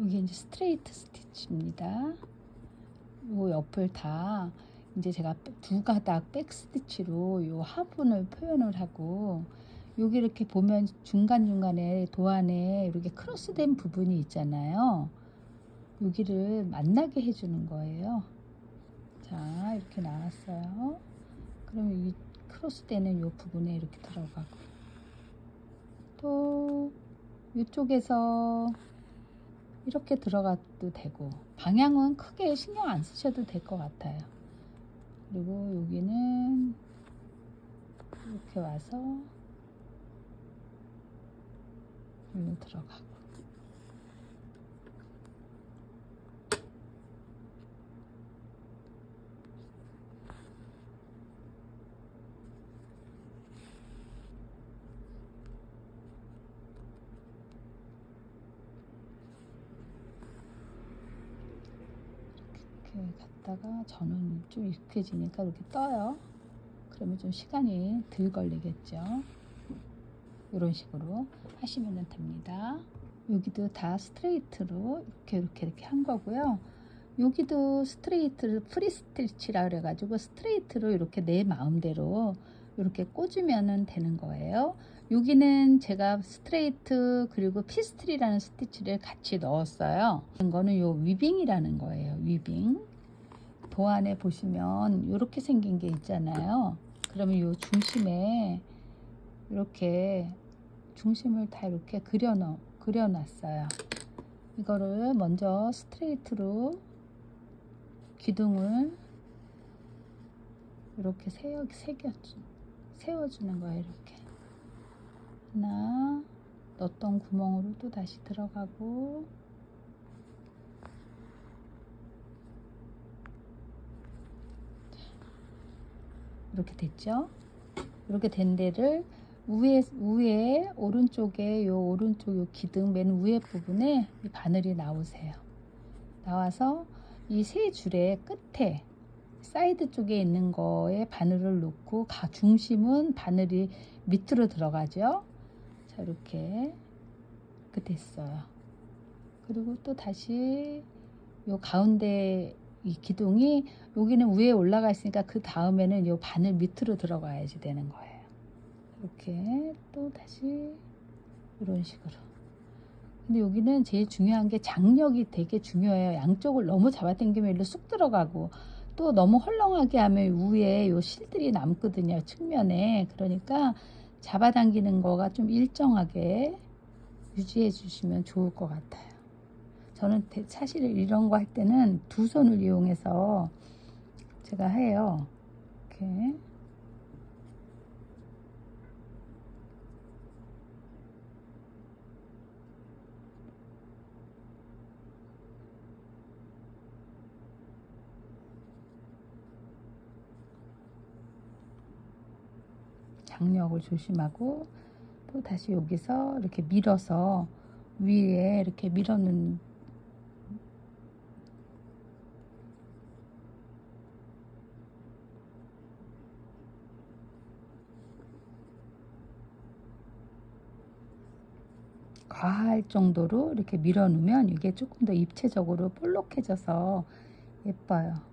여기 이제 스트레이트 스티치입니다. 요 옆을 다 이제 제가 두 가닥 백 스티치로 요 화분을 표현을 하고 여기 이렇게 보면 중간 중간에 도안에 이렇게 크로스된 부분이 있잖아요. 여기를 만나게 해주는 거예요. 자 이렇게 나왔어요. 그러면 이 크로스되는 요 부분에 이렇게 들어가고 또 이쪽에서 이렇게 들어가도 되고 방향은 크게 신경 안 쓰셔도 될 것 같아요. 그리고 여기는 이렇게 와서 여기 들어가고 이렇게 갔다가 저는 좀 익숙해지니까 이렇게 떠요. 그러면 좀 시간이 덜 걸리겠죠. 이런 식으로 하시면 됩니다. 여기도 다 스트레이트로 이렇게 이렇게 이렇게 한 거고요. 여기도 스트레이트를 프리 스티치라 그래가지고 스트레이트로 이렇게 내 마음대로 이렇게 꽂으면 되는 거예요. 여기는 제가 스트레이트 그리고 피스트리라는 스티치를 같이 넣었어요. 이거는 요 위빙이라는 거예요. 위빙. 도안에 보시면 이렇게 생긴 게 있잖아요. 그러면 요 중심에 이렇게 중심을 다 이렇게 그려 넣 그려놨어요. 이거를 먼저 스트레이트로 기둥을 이렇게 세워 새겨 세워주는 거예요. 이렇게 하나 넣었던 구멍으로 또 다시 들어가고 이렇게 됐죠? 이렇게 된 데를 위에 위에 오른쪽에 요 오른쪽 요 기둥 맨 위에 부분에 이 바늘이 나오세요. 나와서 이 세 줄의 끝에 사이드 쪽에 있는 거에 바늘을 놓고 가 중심은 바늘이 밑으로 들어가죠. 자 이렇게 이렇게 됐어요. 그리고 또 다시 요 가운데 이 기둥이 여기는 위에 올라가 있으니까 그 다음에는 요 바늘 밑으로 들어가야지 되는 거예요. 이렇게 또 다시 이런 식으로. 근데 여기는 제일 중요한 게 장력이 되게 중요해요. 양쪽을 너무 잡아당기면 일로 쑥 들어가고 또 너무 헐렁하게 하면 위에 요 실들이 남거든요. 측면에. 그러니까 잡아당기는 거가 좀 일정하게 유지해 주시면 좋을 것 같아요. 저는 사실 이런 거 할 때는 두 손을 이용해서 제가 해요. 이렇게. 장력을 조심하고 또 다시 여기서 이렇게 밀어서 위에 이렇게 밀어놓는 과할 정도로 이렇게 밀어 놓으면 이게 조금 더 입체적으로 볼록해져서 예뻐요.